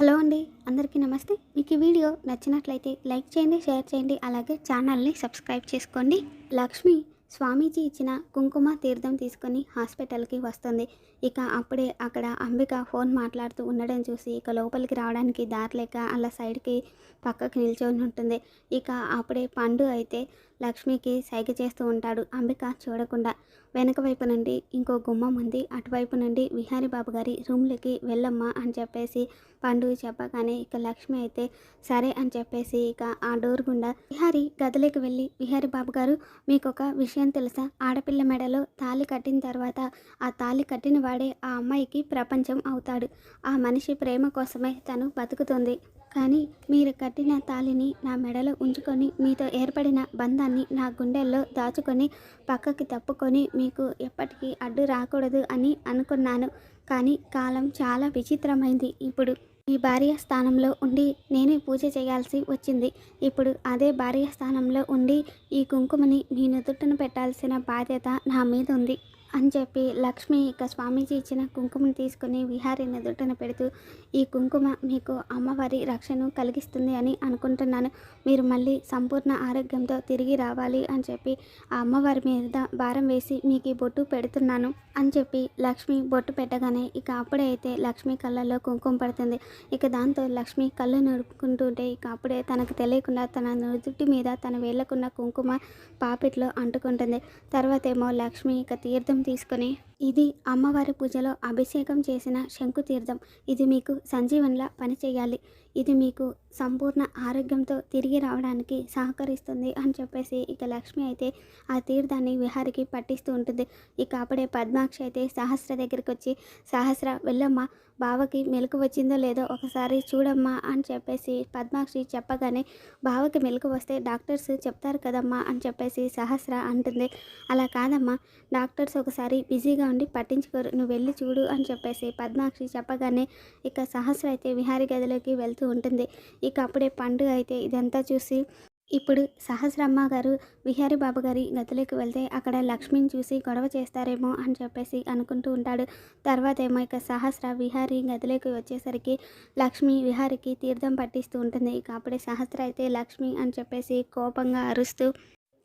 Hello అండి అందరికీ నమస్తే. మీకు ఈ వీడియో నచ్చినట్లయితే లైక్ చేయండి షేర్ చేయండి అలాగే ఛానల్ని సబ్స్క్రైబ్ చేసుకోండి. లక్ష్మి స్వామీజీ ఇచ్చిన కుంకుమ తీర్థం తీసుకొని హాస్పిటల్కి వస్తుంది. ఇక అప్పుడే అక్కడ అంబిక ఫోన్ మాట్లాడుతూ ఉండడం చూసి ఇక లోపలికి రావడానికి దారి లేక అలా సైడ్కి పక్కకి నిల్చొని ఉంటుంది. ఇక అప్పుడే పండు అయితే లక్ష్మికి సైగ చేస్తూ ఉంటాడు అంబిక చూడకుండా. వెనక వైపు నుండి ఇంకో గుమ్మం ఉంది. అటువైపు నుండి విహారీ బాబు గారి రూమ్లోకి వెళ్ళమ్మా అని చెప్పేసి పండు చెప్పగానే ఇక లక్ష్మి అయితే సరే అని చెప్పేసి ఇక ఆ డోర్ గుండా విహారీ గదిలోకి వెళ్ళి విహారీ బాబు గారు మీకు ఒక విషయం తెలుసా? ఆడపిల్ల మెడలో తాళి కట్టిన తర్వాత ఆ తాళి కట్టిన వాడే ఆ అమ్మాయికి ప్రపంచం అవుతాడు. ఆ మనిషి ప్రేమ కోసమే తను బతుకుతుంది. కానీ మీరు కట్టిన తాళిని నా మెడలో ఉంచుకొని మీతో ఏర్పడిన బంధాన్ని నా గుండెల్లో దాచుకొని పక్కకి తప్పుకొని మీకు ఎప్పటికీ అడ్డు రాకూడదు అని అనుకున్నాను. కానీ కాలం చాలా విచిత్రమైంది. ఇప్పుడు ఈ భార్య స్థానంలో ఉండి నేనే పూజ చేయాల్సి వచ్చింది. ఇప్పుడు అదే భార్య స్థానంలో ఉండి ఈ కుంకుమని మీ నుదుటను పెట్టాల్సిన బాధ్యత నా మీద ఉంది. అని చెప్పి లక్ష్మి ఇక స్వామీజీ ఇచ్చిన కుంకుమను తీసుకుని విహారీ నుదుటన పెడుతూ ఈ కుంకుమ మీకు అమ్మవారి రక్షణ కలిగిస్తుంది అని అనుకుంటున్నాను. మీరు మళ్ళీ సంపూర్ణ ఆరోగ్యంతో తిరిగి రావాలి అని చెప్పి ఆ అమ్మవారి మీద భారం వేసి మీకు ఈ బొట్టు పెడుతున్నాను అని చెప్పి లక్ష్మి బొట్టు పెట్టగానే ఇక అప్పుడే అయితే లక్ష్మి కళ్ళల్లో కుంకుమ పడుతుంది. ఇక దాంతో లక్ష్మి కళ్ళు నడుపుకుంటుంటే ఇక అప్పుడే తనకు తెలియకుండా తన నుదుటి మీద తన వేళ్ళకున్న కుంకుమ పాపిట్లో అంటుకుంటుంది. తర్వాత ఏమో లక్ష్మి ఇక తీర్థం తీసుకొని ఇది అమ్మవారి పూజలో అభిషేకం చేసిన శంకు తీర్థం. ఇది మీకు సంజీవన్లా పనిచేయాలి ఇది మీకు సంపూర్ణ ఆరోగ్యంతో తిరిగి రావడానికి సహకరిస్తుంది అని చెప్పేసి ఇక లక్ష్మి అయితే ఆ తీర్థాన్ని విహారికి పట్టిస్తూ ఉంటుంది. ఇక అప్పుడే పద్మాక్షి అయితే సహస్ర దగ్గరికి వచ్చి సహస్ర వెళ్ళమ్మా. బావకి మెలకు వచ్చిందో లేదో ఒకసారి చూడమ్మా అని చెప్పేసి పద్మాక్షి చెప్పగానే బావకి మెలకు వస్తే డాక్టర్స్ చెప్తారు కదమ్మా అని చెప్పేసి సహస్ర అంటుంది. అలా కాదమ్మా. డాక్టర్స్ ఒకసారి బిజీగా ఉండి పట్టించుకోరు. నువ్వు వెళ్ళి చూడు అని చెప్పేసి పద్మాక్షి చెప్పగానే ఇక సహస్ర అయితే విహారీ గదిలోకి వెళ్తూ ఉంటుంది. ఇక అప్పుడే పండుగ అయితే ఇదంతా చూసి ఇప్పుడు సహస్రమ్మ గారు విహారి బాబు గారి గదిలోకి వెళ్తే అక్కడ లక్ష్మిని చూసి గొడవ చేస్తారేమో అని చెప్పేసి అనుకుంటూ ఉంటాడు. తర్వాత ఏమో ఇక సహస్ర విహారి గదిలోకి వచ్చేసరికి లక్ష్మి విహారికి తీర్థం పట్టిస్తూ ఉంటుంది. ఇక అప్పుడే సహస్ర అయితే లక్ష్మి అని చెప్పేసి కోపంగా అరుస్తూ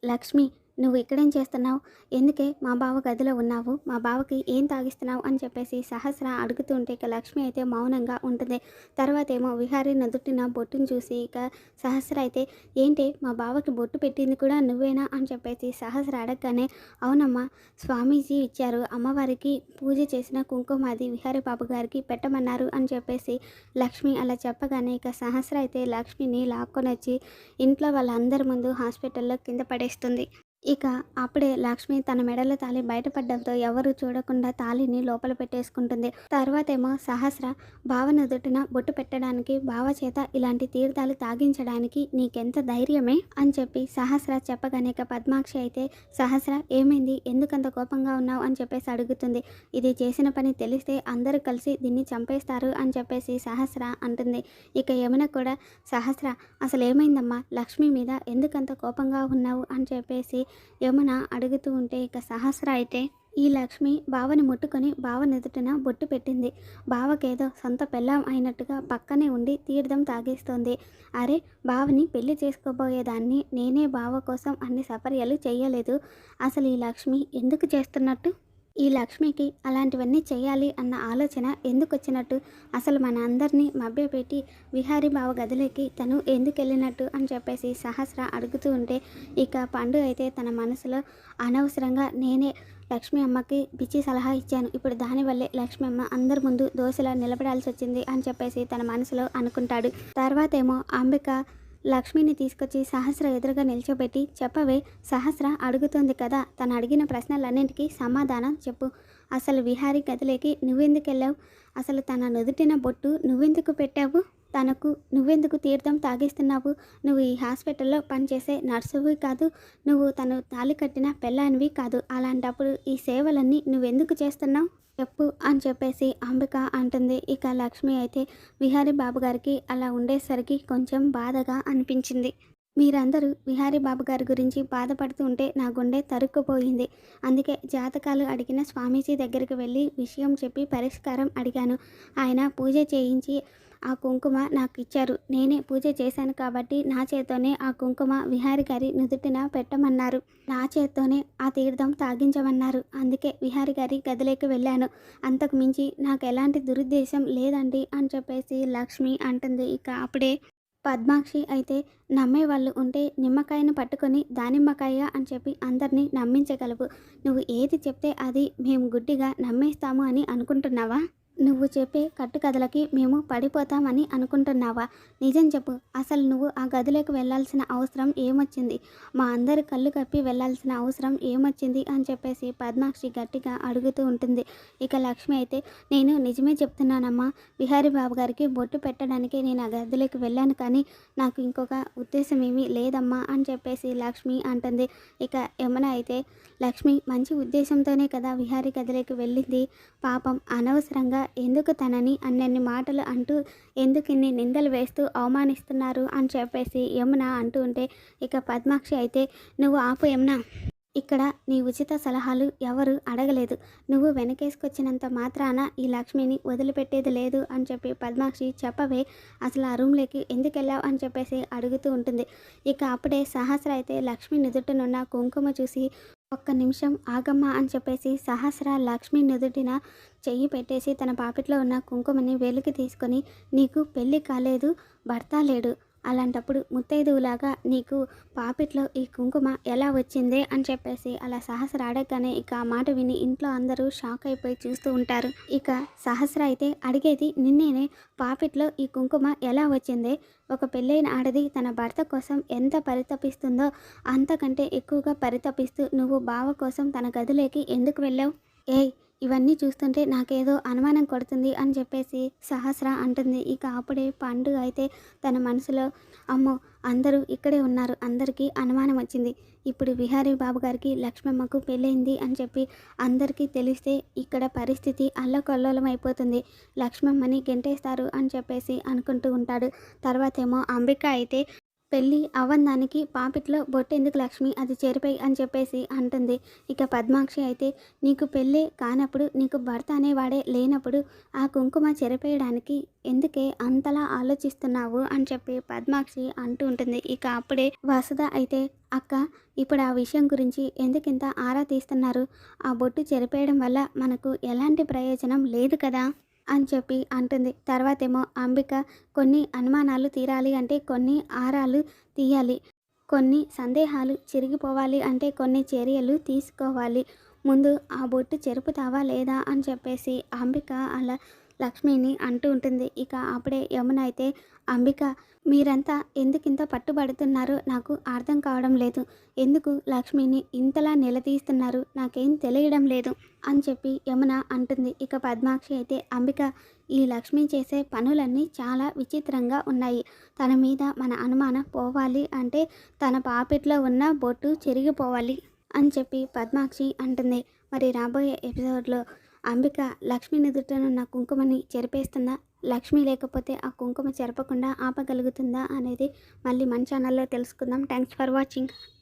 లక్ష్మి నువ్వు ఇక్కడేం చేస్తున్నావు? ఎందుకే మా బావ గదిలో ఉన్నావు? మా బావకి ఏం తాగిస్తున్నావు? అని చెప్పేసి సహస్ర అడుగుతూ ఉంటే ఇక లక్ష్మి అయితే మౌనంగా ఉంటుంది. తర్వాత ఏమో విహారీ నదుటిన బొట్టును చూసి ఇక సహస్ర అయితే ఏంటి మా బావకి బొట్టు పెట్టింది కూడా నువ్వేనా? అని చెప్పేసి సహస్ర అడగగానే అవునమ్మా స్వామీజీ ఇచ్చారు. అమ్మవారికి పూజ చేసిన కుంకుమాది విహారీ బాబు గారికి పెట్టమన్నారు. అని చెప్పేసి లక్ష్మి అలా చెప్పగానే ఇక సహస్ర అయితే లక్ష్మిని లాక్కొని వచ్చి ఇంట్లో వాళ్ళందరి ముందు హాస్పిటల్లో కింద పడేస్తుంది. ఇక అప్పుడే లక్ష్మి తన మెడల తాళి బయటపడడంతో ఎవరు చూడకుండా తాళిని లోపల పెట్టేసుకుంటుంది. తర్వాత ఏమో సహస్ర బావ నుదుటిన బొట్టు పెట్టడానికి బావ చేత ఇలాంటి తీర్థాలు తాగించడానికి నీకెంత ధైర్యమే? అని చెప్పి సహస్ర చెప్పగానే ఇక పద్మాక్షి అయితే సహస్ర ఏమైంది? ఎందుకంత కోపంగా ఉన్నావు? అని చెప్పేసి అడుగుతుంది. ఇది చేసిన పని తెలిస్తే అందరూ కలిసి దీన్ని చంపేస్తారు అని చెప్పేసి సహస్ర అంటుంది. ఇక యమున కూడా సహస్ర అసలు ఏమైందమ్మా లక్ష్మి మీద ఎందుకంత కోపంగా ఉన్నావు? అని చెప్పేసి యమున అడుగుతూ ఉంటే ఇక సహస్ర అయితే? ఈ లక్ష్మి బావని ముట్టుకొని బావ నెదుటిన బొట్టు పెట్టింది. బావకేదో సొంత పెళ్ళాం అయినట్టుగా పక్కనే ఉండి తీర్థం తాగేస్తోంది. అరే బావని పెళ్ళి చేసుకోబోయేదాన్ని నేనే బావ కోసం అన్ని సపర్యలు చేయలేదు అసలు ఈ లక్ష్మి ఎందుకు చేస్తున్నట్టు? ఈ లక్ష్మికి అలాంటివన్నీ చేయాలి అన్న ఆలోచన ఎందుకు వచ్చినట్టు అసలు మన అందరినీ మభ్యపెట్టి విహారీ బావ గదిలోకి తను ఎందుకు వెళ్ళినట్టు అని చెప్పేసి సహస్ర అడుగుతూ ఉంటే ఇక పండు అయితే తన మనసులో అనవసరంగా నేనే లక్ష్మి అమ్మకి పిచ్చి సలహా ఇచ్చాను. ఇప్పుడు దానివల్లే లక్ష్మి అమ్మ అందరి ముందు దోశలా నిలబడాల్సి వచ్చింది అని చెప్పేసి తన మనసులో అనుకుంటాడు. తర్వాత ఏమో అంబిక లక్ష్మిని తీసుకొచ్చి సహస్ర ఎదురుగా నిల్చోబెట్టి చెప్పవే సహస్ర అడుగుతోంది కదా తను అడిగిన ప్రశ్నలన్నింటికీ సమాధానం చెప్పు. అసలు విహారీ గదిలోకి నువ్వెందుకు వెళ్ళావు అసలు తన నుదుటిన బొట్టు నువ్వెందుకు పెట్టావు? తనకు నువ్వెందుకు తీర్థం తాగిస్తున్నావు? నువ్వు ఈ హాస్పిటల్లో పనిచేసే నర్సువి కాదు. నువ్వు తను తాళి కట్టిన పెళ్ళానివి కాదు. అలాంటప్పుడు ఈ సేవలన్నీ నువ్వెందుకు చేస్తున్నావు? చెప్పు అని చెప్పేసి అంబిక అంటుంది. ఇక లక్ష్మి అయితే విహారీ బాబు గారికి అలా ఉండేసరికి కొంచెం బాధగా అనిపించింది. మీరందరూ విహారీ బాబు గారి గురించి బాధపడుతూ ఉంటే నా గుండె తరుక్కుపోయింది. అందుకే జాతకాలు అడిగిన స్వామీజీ దగ్గరికి వెళ్ళి విషయం చెప్పి పరిష్కారం అడిగాను. ఆయన పూజ చేయించి ఆ కుంకుమ నాకు ఇచ్చారు. నేనే పూజ చేశాను కాబట్టి నా చేత్తోనే ఆ కుంకుమ విహారి గారి నుదుటిన పెట్టమన్నారు. నా చేత్తోనే ఆ తీర్థం తాగించమన్నారు. అందుకే విహారి గారి గదిలోకి వెళ్ళాను. అంతకు మించి నాకు ఎలాంటి దురుద్దేశం లేదండి అని చెప్పేసి లక్ష్మి అంటుంది. ఇక అప్పుడే పద్మాక్షి అయితే నమ్మే వాళ్ళు ఉంటే నిమ్మకాయను పట్టుకొని దానిమ్మకాయ అని చెప్పి అందరినీ నమ్మించగలవు. నువ్వు ఏది చెప్తే అది మేము గుడ్డిగా నమ్మేస్తాము అని అనుకుంటున్నావా? నువ్వు చెప్పే కట్టుకథలకి మేము పడిపోతామని అనుకుంటున్నావా? నిజం చెప్పు. అసలు నువ్వు ఆ గదిలోకి వెళ్ళాల్సిన అవసరం ఏమొచ్చింది? మా అందరి కళ్ళు కప్పి వెళ్ళాల్సిన అవసరం ఏమొచ్చింది అని చెప్పేసి పద్మాక్షి గట్టిగా అడుగుతూ ఉంటుంది. ఇక లక్ష్మి అయితే నేను నిజమే చెప్తున్నానమ్మా. విహారీ బాబు గారికి బొట్టు పెట్టడానికి నేను ఆ గదిలోకి వెళ్ళాను కానీ నాకు ఇంకొక ఉద్దేశం ఏమీ లేదమ్మా అని చెప్పేసి లక్ష్మి అంటుంది. ఇక యమున అయితే లక్ష్మి మంచి ఉద్దేశంతోనే కదా విహారీ గదిలోకి వెళ్ళింది. పాపం అనవసరంగా ఎందుకు తనని అన్నన్ని మాటలు అంటూ ఎందుకు ఇన్ని నిందలు వేస్తూ అవమానిస్తున్నారు అని చెప్పేసి యమున అంటూ ఉంటే ఇక పద్మాక్షి అయితే నువ్వు ఆపు యమున ఇక్కడ నీ ఉచిత సలహాలు ఎవరు అడగలేదు. నువ్వు వెనకేసుకొచ్చినంత మాత్రాన ఈ లక్ష్మిని వదిలిపెట్టేది లేదు అని చెప్పి పద్మాక్షి చెప్పవే అసలు ఆ రూమ్లోకి ఎందుకు వెళ్ళావు? అని చెప్పేసి అడుగుతూ ఉంటుంది. ఇక అప్పుడే సహస్ర అయితే లక్ష్మి నుదుటనున్న కుంకుమ చూసి ఒక్క నిమిషం ఆగమ్మా అని చెప్పేసి సహస్ర లక్ష్మి నుదుటిన చెయ్యి పెట్టేసి తన పాపిట్లో ఉన్న కుంకుమని వెలికి తీసుకొని నీకు పెళ్ళి కాలేదు భర్త లేడు. అలాంటప్పుడు ముత్తైదువులాగా నీకు పాపిట్లో ఈ కుంకుమ ఎలా వచ్చిందే అని చెప్పేసి అలా సహస్ర అడగగానే ఇక ఆ మాట విని ఇంట్లో అందరూ షాక్ అయిపోయి చూస్తూ ఉంటారు. ఇక సహస్ర అయితే అడిగేది నిన్నేనే పాపిట్లో ఈ కుంకుమ ఎలా వచ్చిందే? ఒక పెళ్ళైన ఆడది తన భర్త కోసం ఎంత పరితపిస్తుందో అంతకంటే ఎక్కువగా పరితపిస్తూ నువ్వు బావ కోసం తన గదిలోకి ఎందుకు వెళ్ళావు? ఏయ్ ఇవన్నీ చూస్తుంటే నాకేదో అనుమానం కొడుతుంది అని చెప్పేసి సహస్ర అంటుంది. ఇక అప్పుడే పండు అయితే తన మనసులో అమ్మో అందరూ ఇక్కడే ఉన్నారు. అందరికీ అనుమానం వచ్చింది. ఇప్పుడు విహారీ బాబు గారికి లక్ష్మమ్మకు పెళ్ళైంది అని చెప్పి అందరికీ తెలిస్తే ఇక్కడ పరిస్థితి అల్లకల్లోలం అయిపోతుంది. లక్ష్మమ్మని గెంటేస్తారు అని చెప్పేసి అనుకుంటూ ఉంటాడు. తర్వాత ఏమో అంబిక అయితే పెళ్ళి అవ్వదానికి పాపిట్లో బొట్టెందుకు లక్ష్మి? అది చేరిపోయి అని చెప్పేసి అంటుంది. ఇక పద్మాక్షి అయితే నీకు పెళ్ళి కానప్పుడు నీకు భర్త అనేవాడే లేనప్పుడు ఆ కుంకుమ చెరిపేయడానికి ఎందుకే అంతలా ఆలోచిస్తున్నావు? అని చెప్పి పద్మాక్షి అంటూ ఉంటుంది. ఇక అప్పుడే వసుధ అయితే అక్క ఇప్పుడు ఆ విషయం గురించి ఎందుకింత ఆరా తీస్తున్నారు? ఆ బొట్టు చెరిపేయడం వల్ల మనకు ఎలాంటి ప్రయోజనం లేదు కదా? అని చెప్పి అంటుంది. తర్వాతేమో అంబిక కొన్ని అనుమానాలు తీరాలి అంటే కొన్ని ఆరాలు తీయాలి. కొన్ని సందేహాలు చిరిగిపోవాలి అంటే కొన్ని చర్యలు తీసుకోవాలి. ముందు ఆ బొట్టు చెరుపుతావా లేదా? అని చెప్పేసి అంబిక అలా లక్ష్మిని అంటూ ఉంటుంది. ఇక అప్పుడే యమున అయితే అంబిక మీరంతా ఎందుకింత పట్టుబడుతున్నారో? నాకు అర్థం కావడం లేదు. ఎందుకు లక్ష్మిని ఇంతలా నిలదీస్తున్నారు? నాకేం తెలియడం లేదు అని చెప్పి యమున అంటుంది. ఇక పద్మాక్షి అయితే అంబిక ఈ లక్ష్మి చేసే పనులన్నీ చాలా విచిత్రంగా ఉన్నాయి. తన మీద మన అనుమానం పోవాలి అంటే తన పాపిట్లో ఉన్న బొట్టు చెరిగిపోవాలి అని చెప్పి పద్మాక్షి అంటుంది. మరి రాబోయే ఎపిసోడ్లో అంబిక లక్ష్మి నుదుటనున్న కుంకుమని చెరిపేస్తుందా? లక్ష్మి లేకపోతే ఆ కుంకుమ చెరపకుండా ఆపగలుగుతుందా అనేది మళ్ళీ మన ఛానల్లో తెలుసుకుందాం. Thanks for watching